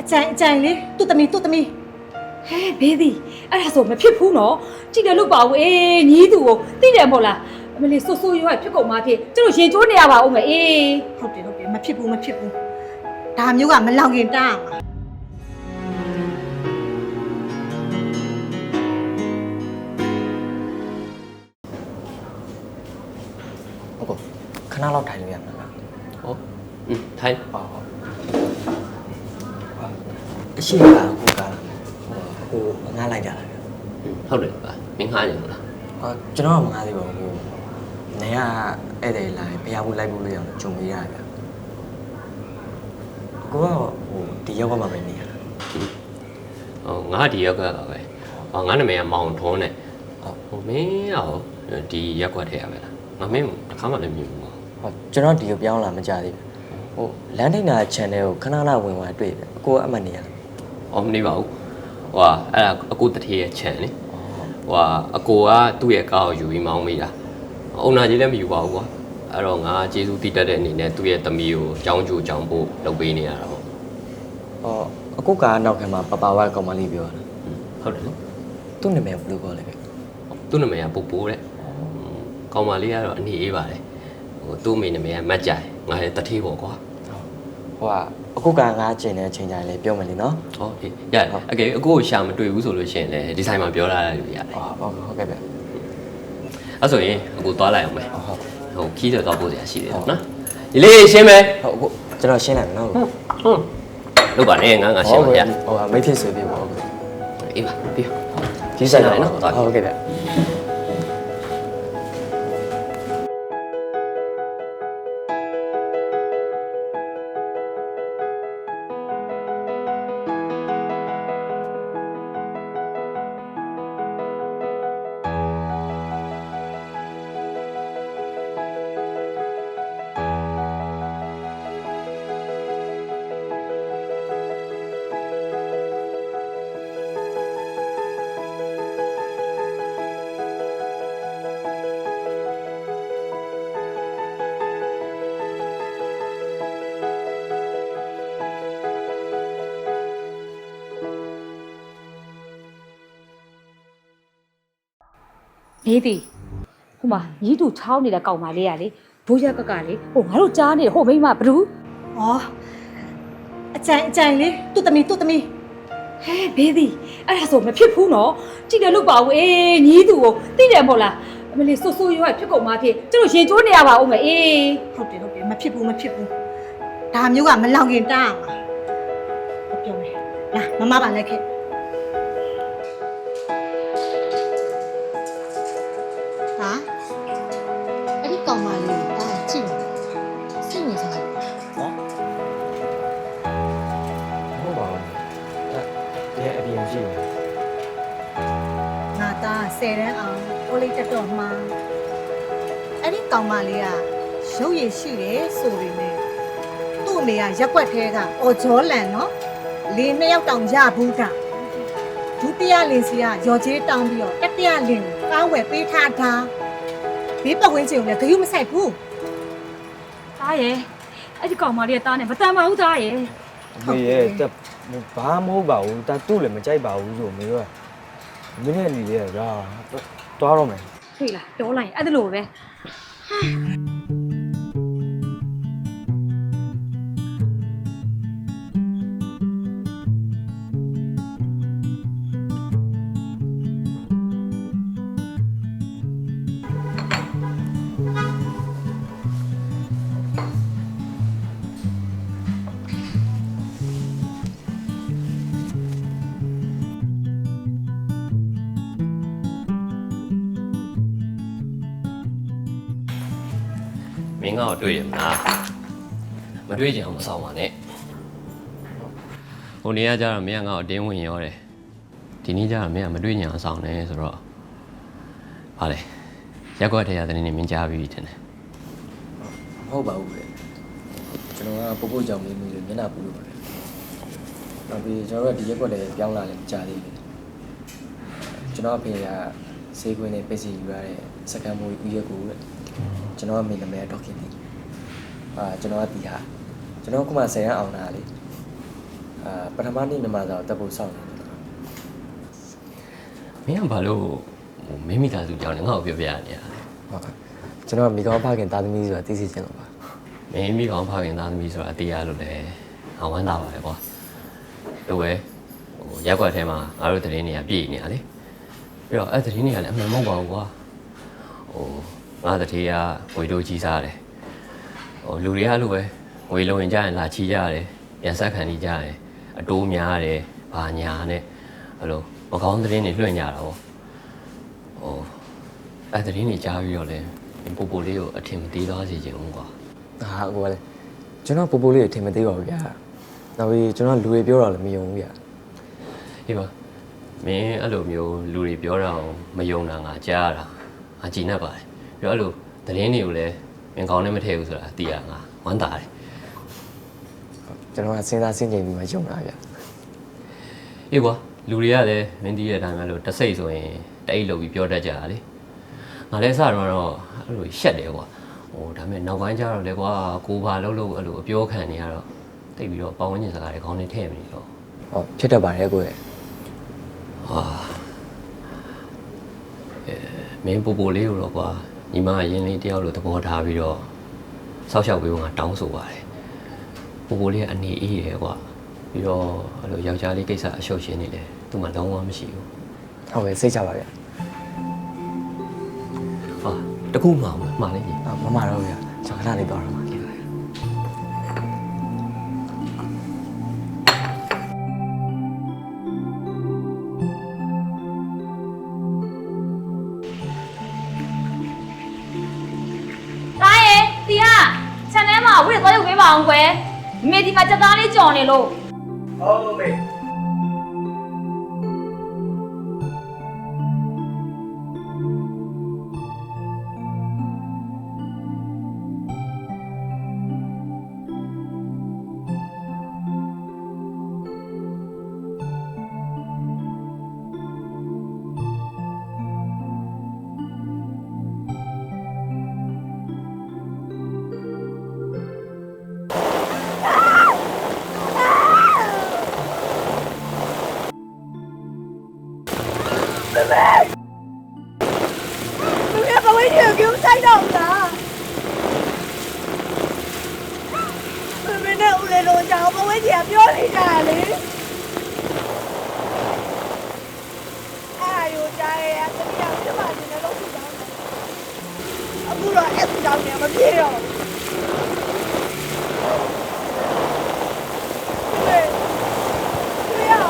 အကြိုင်အကြိုင်လေးသူ့သမီးသူ့သမီးဟဲဘေးသည်အဲ့ဒါဆိုမဖြစ်ဘူးနော်ကြည့်တယ်လို့ပါဘူးအေးညီးသူကိုသိတယ်မဟုတ်လားအမလေးဆူဆူရွာဖြစ်ကုန်မှဖြစ်ကျတို့ရင်ကျိုးနေရပါဦးမယ်အေးဟုတ်တယ်ဟုတ်တယ်မဖြစ်ဘူးမဖြစ်ဘူးဒါမျိုးကမလောင်ခင်တားရမှာဟုတ်ကောခဏလောက်ထိုင်လို့ရမှာလားဟုတ်อืมထိုင်ဟုတ်ဟုတ် အရှိကအခုကဟိုငားလိုက်ကြတာဗျอืมဟုတ်တယ်ပါမင်းငှားနေမလားဟောကျွန်တော်ကမငားသေးပါဘူးနေရဧည့်သည်လာရင်ဘုရားဘူးလိုက်ဖို့လို့ရအောင်ဂျုံပေးရဗျကိုကဟိုဒီရောက်ကမှပဲနေရတာဟောငါဒီရက်ကွက်ကပဲဟောငါနာမည်ကမောင်ထွန်းနဲ့ဟုတ်ဟိုမင်းရောဒီရက်ကွက်ထဲရပဲလားငါမင်းတစ်ခါမှလည်းမြင်ဘူးပေါ့ဟောကျွန်တော်ဒီကိုပြောင်းလာမကြသေးဘူးဟိုလမ်းထိန်နာ channel ကိုခဏခဏဝင်သွားတွေ့တယ်ကိုကအမှတ်နေရလား ဟောမနေပါဘူးဟိုဟာအဲ့ဒါအကိုတထေးရဲ့ခြံလေဟိုဟာအကိုကသူ့ရဲ့ကားကိုယူပြီးမောင်းမိတာအုံနာကြီးလည်းမယူပါဘူးကွာအဲ့တော့ငါကျေးဇူးတည်တတ်တဲ့အနေနဲ့သူ့ရဲ့သမီးကိုကြောင်းကြိုကြောင်းဖို့လုပ်ပေးနေရတာပေါ့ဟောအခုကနောက်ခံမှာပပဝါကောင်မလေးပြောတာอืมဟုတ်တယ်နော်သူ့နာမည်ဘယ်လိုခေါ်လဲဗျသူ့နာမည်ကပူပူတဲ့ကောင်မလေးကတော့အနေအေးပါတယ်ဟိုသူ့မိနာမည်ကမတ်ကြိုင်ငါရဲ့တထေးပေါ့ကွာဟိုက အခုကငါကျင်တဲ့အချိန်တိုင်းလေးပြောမယ်လीနော်ဟောအေးရအကေအကိုကိုရှာမတွေ့ဘူးဆိုလို့ရှိရင်လည်းဒီဆိုင်မှာပြောလာတယ်လို့ရတယ်ဟုတ်ဟုတ်ဟုတ်ကဲ့ဗျအဲ့ဆိုရင်အကိုသွားလိုက်အောင်မယ်ဟုတ်ဟုတ်ဟိုခီးတော့သွားဖို့ရရှိတယ်နော်ဒီလေးရှင်းမယ်ဟုတ်အခုကျွန်တော်ရှင်းလိုက်မယ်နော်ဟုတ်လောက်ပါနဲ့ငါငါရှင်းပါရဟိုကမိတ်ဖြစ်ဆွေးပြီးပေါ့ဟုတ်ကဲ့အေးပါပြီးဒီဆိုင်ရှင်းလိုက်နော်ဟုတ်ကဲ့ဗျ ဘေးသည်ဟိုမှာညီးသူချောင်းနေတဲ့ကောင်မလေးရလေဘိုးရက်ကကလေဟိုငါတို့ကြားနေတယ်ဟိုမိမဘလူးဩအကြိုင်အကြိုင်လေးသူ့သမီးသူ့သမီးဟဲဘေးသည်အဲ့ဒါဆိုမဖြစ်ဘူးနော်ကြည့်တယ်လို့ပါဘူးအေးညီးသူကိုသိတယ်မဟုတ်လားအမလေးဆူဆူရွာဖြစ်ကုန်မှဖြစ်ကျတို့ရင်ကျိုးနေရပါဦးမယ်အေးဟုတ်တယ်ဟုတ်တယ်မဖြစ်ဘူးမဖြစ်ဘူးဒါမျိုးကမလောင်ခင်တားရမှာဟုတ်ပြောမယ်လာမမပါလက်ခဲ့ င်ရှိတယ်ငါသား10တန်းအောင်ကိုလေးတက်တော့မှာအဲ့ဒီကောင်မလေးကရုပ်ရည်ရှိတယ်ဆိုပေမဲ့သူ့အမေကရက်ွက်သေးကအော်ဂျောလန်နော်လေနှစ်ယောက်တောင်ရဘူးကဒုတိယလင်စီကရော်ချေးတောင်းပြီးတော့တတိယလင်ကိုကားဝယ်ပေးထားတာဘေးပတ်ဝန်းကျင်ကိုလည်းဂရုမစိုက်ဘူးသားရဲ့အဲ့ဒီကောင်မလေးကသားနဲ့မတန်ပါဘူးသားရဲ့မေရဲ့တက် ဘာမဟုတ်ပါဘူးတာသူ့လည်းမကြိုက်ပါဘူးဆိုမေကမင်းနဲ့နေလေရာတွားတော့မယ် တွေ့လားပြောလိုက်ရင်အဲ့ဒါလိုပဲ မင်းကတော့တွေ့ရမလားမတွေ့ကြအောင်မဆောင်ပါနဲ့ဟိုနေရာကျတော့မင်းကငါ့ကိုအတင်းဝင်ရောတယ်ဒီနေ့ကျတော့မင်းကမတွေ့ကြအောင်ဆောင်နေဆိုတော့ဟာလေရက်ကွက်ထဲရတဲ့နေ့မင်းကြားပြီးထင်တယ်မဟုတ်ပါဘူးလေကျွန်တော်ကပုပ်ပုတ်ကြောင်လေးမျိုးလေးမျက်နှာပူလို့ပါတယ်နောက်ပြီးကျွန်တော်တို့ကဒီရက်ကွက်လည်းပြောင်းလာလည်းမကြသေးဘူးကျွန်တော်အဖေကစေးခွင်းနဲ့ပိတ်စီယူရတဲ့စကန်မိုးဦးရက်ကိုတဲ့ ကျွန်တော်ကမိနမဲဒေါက်ခင်တီအာကျွန်တော်ကတီဟာကျွန်တော်ကမှဆယ်ရန်အောင်တာလေအာပထမနေ့မြန်မာစာကိုတက်ဖို့စောင့်နေတယ်မင်းကဘာလို့ဟိုမင်းမိသားစုကြောင်းလဲငါ့ကိုပြောပြရနေရလဲဟုတ်ကျွန်တော်မိကောင်းဖခင်သားသမီးဆိုတာသိစေချင်လို့ပါမင်းမိကောင်ဖခင်သားသမီးဆိုတာအတေးရလို့လဲငါဝမ်းသာပါပဲကွာတို့ပဲဟိုရက်ွက်ထဲမှာငါတို့သတင်းတွေကပြည့်နေရလေပြီးတော့အဲ့သတင်းတွေကလည်းအမှန်မဟုတ်ပါဘူးကွာဟို ငါသတင်းကငွေတို့ကြီးစားတယ်ဟိုလူတွေကအဲ့လိုပဲငွေလုံရင်ကြရင်လာချီကြရတယ်ပြန်ဆက်ခံနေကြရတယ်အတိုးများရတယ်ဘာညာနဲ့အဲ့လိုမကောင်းသတင်းတွေလွှင့်ကြတာပေါ့ဟိုအဲ့သတင်းတွေကြားပြီးတော့လဲပူပူလေးကိုအထင်မသေးသွားစေချင်ဘူးကွာဟာကိုကလည်းကျွန်တော်ပူပူလေးကိုထင်မသေးပါဘူးဗျာနောက်ပြီးကျွန်တော်လူတွေပြောတာလည်းမယုံဘူးဗျာဟေးပါမင်းအဲ့လိုမျိုးလူတွေပြောတာကိုမယုံတာငါကြားရတာငါကြည်နေပါတယ် ပြီးတော့အဲ့လိုသတင်းတွေကိုလည်းမင်းကောင်းနဲ့မထည့်ဘူးဆိုတာသိရငါဝမ်းသာတယ်ကျွန်တော်ကစဉ်းစားစဉ်းကျင်ပြီးမှယုံတာဗျာဟေးကွာလူတွေကလည်းမင်းသိတဲ့အတိုင်းပဲလို့တစ်စိတ်ဆိုရင်တအိတ်လုပ်ပြီးပြောတတ်ကြတာလေငါလည်းစတော့တော့အဲ့လိုရှက်တယ်ကွာဟိုဒါပေမဲ့နောက်ပိုင်းကျတော့လေကွာကိုဘာလို့လို့အဲ့လိုအပြောခံနေရတော့တိတ်ပြီးတော့ပတ်ဝန်းကျင်စကားတွေခေါင်းနဲ့ထည့်မနေတော့ဟောဖြစ်တတ်ပါတယ်ကိုရဲ့ဟာအဲမင်းပူပူလေးကိုတော့ကွာ ညီမအရင်လေးတယောက်လိုသဘောထားပြီးတော့ဆောက်ရှောက်ပေးဖို့ငါတောင်းဆိုပါတယ်ပူပူလေးကအနေအေးရယ်ကွာပြီးတော့အဲ့လိုယောက်ျားလေးကိစ္စအရှုပ်ရှင်းနေတယ်သူမှလုံးဝမရှိဘူးဟုတ်ပဲစိတ်ချပါဗျာဟာတခုမှမမှားလိမ့်မယ်အာမမတော့ဗျာကျွန်တော်ခဏလေးတော့ရမှာတား ပ်ပေးပါအောင်ကွယ်မေဒီမှာစက်သားလေးကြော်နေလို့ဟုတ်မေ ကြီးကိုပြုံးဆိုင်တော့လားမင်းနဲ့ဦးလေးတို့ကြောင့်ပဝေးကြီးကပြောနေကြရလေအာယိုကြရဲအတမီးကပြပါနေလို့ဖြစ်တော့အခုတော့အဲ့ဒီကြောင့်လည်းမပြေတော့ဟဲ့ဒီရော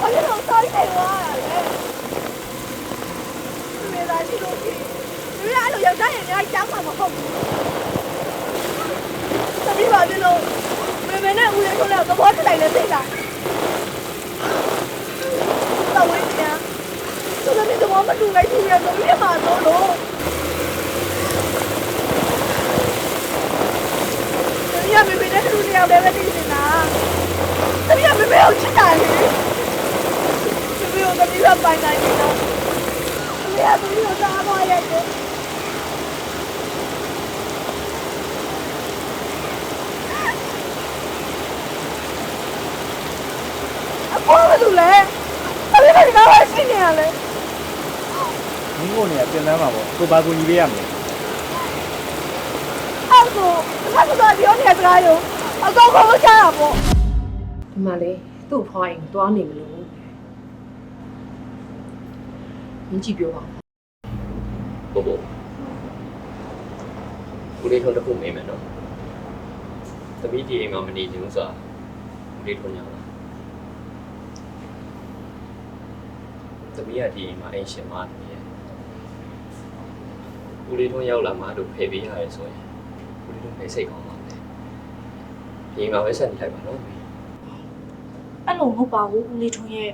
ဘာလို့ဆောင်းနေသွားလဲ သူရတာရှိလို့ရှိရင် သူရအဲ့လိုယောက်ျားရင်များကြောင်းမှာမဟုတ်ဘူး။သမီးပါပြီလို့မမေနဲ့ဦးလေးတို့လည်းသဘောတူလိုက်လေသိလား။တော့ဝင်ညာသူသမီးသဘောမတူလိုက်သူရတော့ပြမှာတော့လို့သမီးကမမေနဲ့ မင်းကိုနေရာပြင်ပန်းမှာပေါ့ကိုဘာကိုညီပေးရမလဲ။အဲ့ဒါဘာလို့ပြောနေစကားရောအကောကောချတာပေါ့ဒီမှာလေသူ့ဖွားရင်သွားနေမလို့မင်းကြည့်ပြောပါဦးပို့ပို့ဦးလေးထုံးတစ်ခုမေးမယ်နော်သမီးဒီအိမ်မှာမနေချင်ဘူးဆိုတာဦးလေးထုံးညာလားသမီးကဒီအိမ်မှာအိမ်ရှင်မသမီးရဲ့ ဦးလေးထုံးရောက်လာမှတို့ဖယ်ပေးရရဲဆိုရင်ဦးလေးထုံးဖိတ်စိတ်ကောင်းပါမယ်ဒီအိမ်မှာပဲဆက်နေလိုက်ပါနော်အဲ့လိုမဟုတ်ပါဘူးဦးလေးထွန်းရဲ့